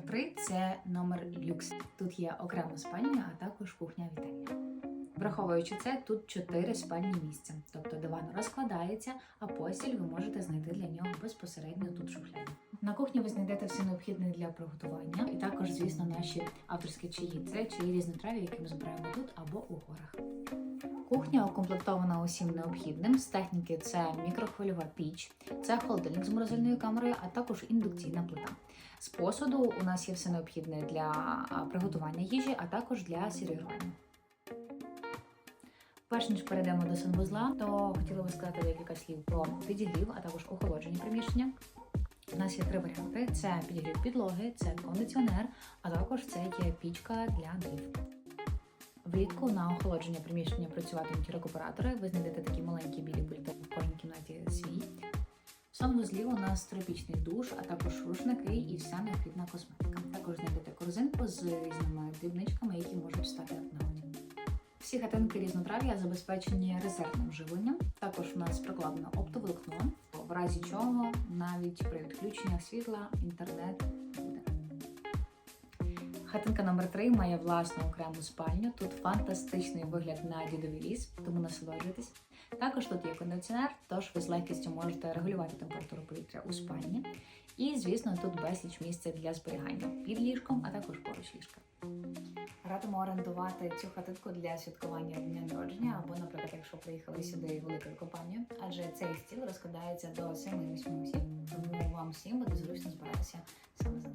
номер 3 це номер люкс. Тут є окрема спальня, а також кухня вітальня. Враховуючи це, тут 4 спальні місця. Тобто диван розкладається, а постіль ви можете знайти для нього безпосередньо тут шухляді. На кухні ви знайдете все необхідне для приготування, і також, звісно, наші авторські чаї. Це чаї різнотраві, які ми збираємо тут або у горах. Кухня укомплектована усім необхідним. З техніки це мікрохвильова піч, це холодильник з морозильною камерою, а також індукційна плита. З посуду у нас є все необхідне для приготування їжі, а також для сервірування. Перш ніж перейдемо до санвузла, то хотіла би сказати декілька слів про підігрів, а також охолодження приміщення. У нас є три варіанти: це підігрів підлоги, це кондиціонер, а також це є пічка для дрів. Влітку на охолодження приміщення працюватимуть рекуператори. Ви знайдете такі маленькі білі пульти в кожній кімнаті свій. В санвузлі у нас тропічний душ, а також рушники і вся необхідна косметика. Також знайдете корзинку з різними дрібничками, які можуть стати в нагоді. Всі хатинки різнотрав'я забезпечені резервним живленням. Також у нас прикладено оптоволокно, в разі чого навіть при відключеннях світла інтернет буде. Хатинка номер 3 має власну окрему спальню. Тут фантастичний вигляд на дідовий ліс, тому насолоджуйтесь. Також тут є кондиціонер, тож ви з легкістю можете регулювати температуру повітря у спальні. І, звісно, тут безліч місця для зберігання під ліжком, а також поруч ліжка. Радимо орендувати цю хатинку для святкування дня народження, або, наприклад, якщо приїхали сюди великою компанією, адже цей стіл розкладається до 7-8 осіб, тому вам всім буде зручно збиратися саме за.